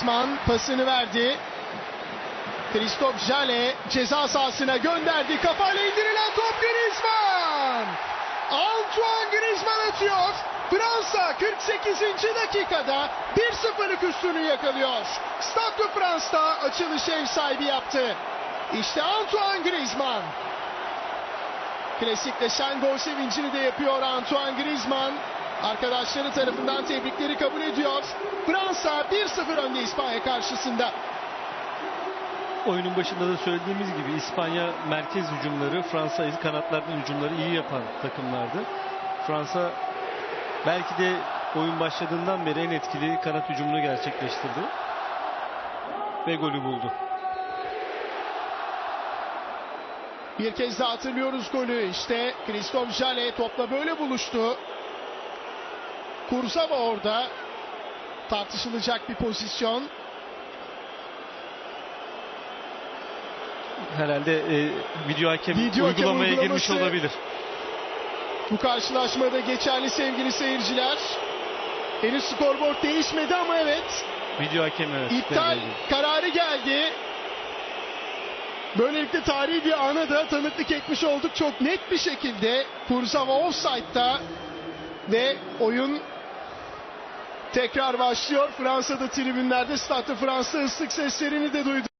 Griezmann pasını verdi. Christophe Jale ceza sahasına gönderdi. Kafayla indirilen top Griezmann. Antoine Griezmann atıyor. Fransa 48. dakikada 1-0'lık üstünü yakalıyor. Stade de France'da açılışı ev sahibi yaptı. İşte Antoine Griezmann. Klasikleşen gol sevincini de yapıyor Antoine Griezmann. Arkadaşları tarafından tebrikleri kabul ediyor. Fransa 1-0 önde İspanya karşısında. Oyunun başında da söylediğimiz gibi İspanya merkez hücumları, Fransa kanatlardan hücumları iyi yapan takımlardı. Fransa belki de oyun başladığından beri en etkili kanat hücumunu gerçekleştirdi. Ve golü buldu. Bir kez daha hatırlıyoruz golü. İşte Christophe Jale topla böyle buluştu. Kurzawa orada. Tartışılacak bir pozisyon. Herhalde e, video hakem Video hakem uygulamaya girmiş uygulaması- olabilir. Bu karşılaşmada geçerli sevgili seyirciler. Henüz skorboard değişmedi ama evet. Video hakem evet. İptal kararı geldi. Böylelikle tarihi bir ana da tanıklık etmiş olduk çok net bir şekilde. Kurzawa offside'da ve oyun tekrar başlıyor. Fransa'da tribünlerde Stade de Fransa ıslık seslerini de duydu.